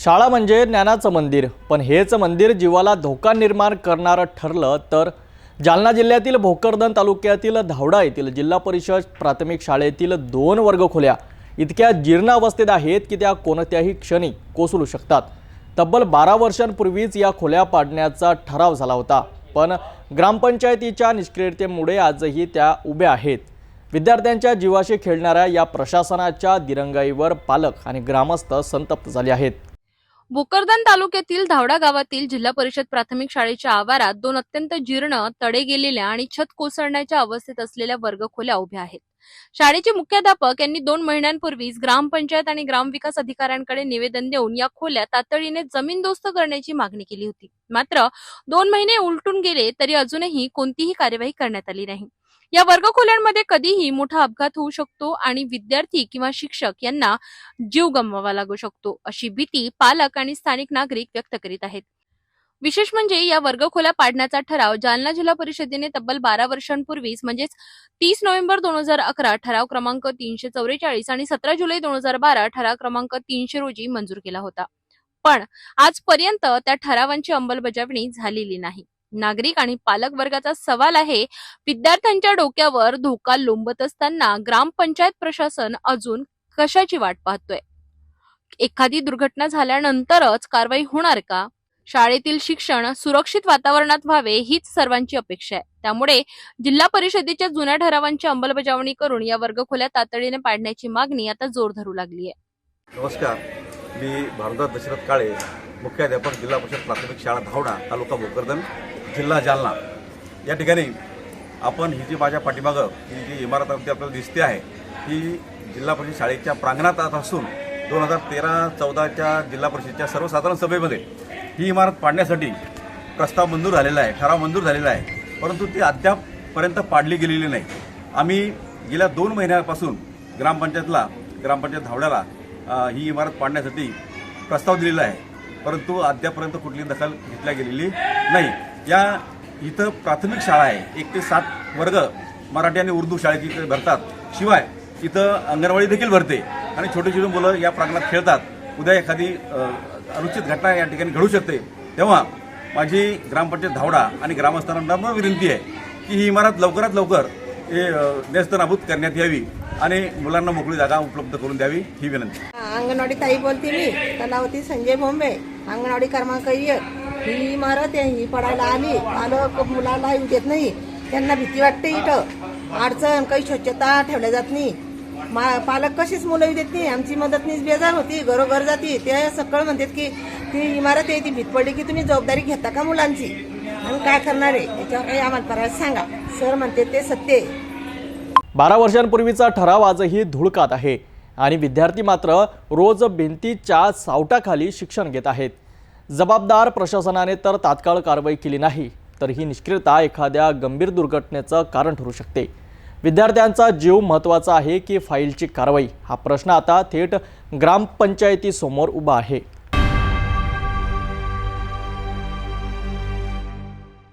शाळा म्हणजे ज्ञानाचं मंदिर. पण हेच मंदिर जीवाला धोका निर्माण करणारं ठरलं तर जालना जिल्ह्यातील भोकरदन तालुक्यातील धावडा येथील जिल्हा परिषद प्राथमिक शाळेतील दोन वर्गखोल्या इतक्या जीर्णावस्थेत आहेत की त्या कोणत्याही क्षणी कोसळू शकतात. तब्बल बारा वर्षांपूर्वीच या खोल्या पाडण्याचा ठराव झाला होता. पण ग्रामपंचायतीच्या निष्क्रियतेमुळे आजही त्या उभ्या आहेत. विद्यार्थ्यांच्या जीवाशी खेळणाऱ्या या प्रशासनाच्या दिरंगाईवर पालक आणि ग्रामस्थ संतप्त झाले आहेत. भोकरदन तालुक्यातील धावडा गावातील जिल्हा परिषद प्राथमिक शाळेच्या आवारात दोन अत्यंत जीर्ण तडे गेलेल्या आणि छत कोसळण्याच्या अवस्थेत असलेल्या वर्गखोल्या उभ्या आहेत. शाळेचे मुख्याध्यापक यांनी दोन महिन्यांपूर्वीच ग्रामपंचायत आणि ग्रामविकास अधिकाऱ्यांकडे निवेदन देऊन या खोल्या तातडीने जमीनदोस्त करण्याची मागणी केली होती. मात्र दोन महिने उलटून गेले तरी अजूनही कोणतीही कार्यवाही करण्यात आली नाही. या वर्गखोल्यांमध्ये कधीही मोठा अपघात होऊ शकतो आणि विद्यार्थी किंवा शिक्षक यांना जीव गमवावा लागू शकतो अशी भीती पालक आणि स्थानिक नागरिक व्यक्त करीत आहेत. विशेष म्हणजे या वर्गखोल्या पाडण्याचा ठराव जालना जिल्हा परिषदेने तब्बल बारा वर्षांपूर्वीच म्हणजेच तीस नोव्हेंबर दोन हजार अकरा ठराव क्रमांक तीनशे चौवेचाळीस आणि सतरा जुलै दोन हजार बारा ठराव क्रमांक तीनशे रोजी मंजूर केला होता. पण आजपर्यंत त्या ठरावांची अंमलबजावणी झालेली नाही. नागरिक आणि पालक वर्गाचा सवाल आहे विद्यार्थ्यांच्या डोक्यावर धोका लोंबत असताना ग्रामपंचायत प्रशासन अजून कशाची वाट पाहतोय? एखादी दुर्घटना झाल्यानंतरच कारवाई होणार का? शाळेतील शिक्षण सुरक्षित वातावरणात व्हावे हीच सर्वांची अपेक्षा आहे. त्यामुळे जिल्हा परिषदेच्या जुन्या ठरावांची अंमलबजावणी करून या वर्गखोल्या तातडीने पाडण्याची मागणी आता जोर धरू लागली आहे. नमस्कार. मी भारदास दशरथ काळे मुख्याध्यापक जिल्हा परिषद प्राथमिक शाळा धावडा तालुका भोकरदन. जिल्हा जालना. या ठिकाणी आपण ही जी माझ्या पाठीमागं ही जी इमारत आपल्याला दिसते आहे ही जिल्हा परिषद शाळेच्या प्रांगणात आत असून दोन हजार तेरा चौदाच्या जिल्हा परिषदच्या सर्वसाधारण सभेमध्ये ही इमारत पाडण्यासाठी प्रस्ताव मंजूर झालेला आहे ठराव मंजूर झालेला आहे. परंतु ती अद्यापपर्यंत पाडली गेलेली नाही. आम्ही गेल्या दोन महिन्यापासून ग्रामपंचायतला ग्रामपंचायत धावड्याला ही इमारत पाडण्यासाठी प्रस्ताव दिलेला आहे. परंतु अद्यापर्यंत कुठली दखल घेतल्या गेलेली नाही. या इथं प्राथमिक शाळा आहे. एक ते सात वर्ग मराठी आणि उर्दू शाळेत इथे भरतात. शिवाय इथं अंगणवाडी देखील भरते. आणि छोटे छोटे मुलं या प्रांगणात खेळतात. उद्या एखादी अनुचित घटना या ठिकाणी घडू शकते. तेव्हा माझी ग्रामपंचायत धावडा आणि ग्रामस्थांना विनंती आहे की ही इमारत लवकरात लवकर हे अ, करण्यात यावी आणि मुलांना मोकळी जागा उपलब्ध करून द्यावी ही विनंती. अंगणवाडी ताई बोलते मी. कलावती संजय बोंबे अंगणवाडी क्रमांक एक. ही इमारत आहे ही पडायला आली. पालक मुलाला येऊ देत नाही. त्यांना भीती वाटते इथं. अडचण काही स्वच्छता ठेवल्या जात नाही. मा पालक कशीच मुलं येऊ देत नाही. आमची मदतनीस बेजार होती घरोघर जाती. ते सकळ म्हणतात की ती इमारत आहे ती भीत पडली की तुम्ही जबाबदारी घेता का मुलांची? आणि काय करणार आहे? याच्यावर काही आम्हाला करायला सांगा. सर म्हणते ते सत्य आहे. बारा वर्षांपूर्वीचा ठराव आजही धुळकात आहे. आणि विद्यार्थी मात्र रोज भिंतीच्या सावटाखाली शिक्षण घेत आहेत. जबाबदार प्रशासनाने तर तात्काळ कारवाई केली नाही तर ही निष्क्रियता एखाद्या गंभीर दुर्घटनेचं कारण ठरू शकते. विद्यार्थ्यांचा जीव महत्त्वाचा आहे की फाईलची कारवाई? हा प्रश्न आता थेट ग्रामपंचायतीसमोर उभा आहे.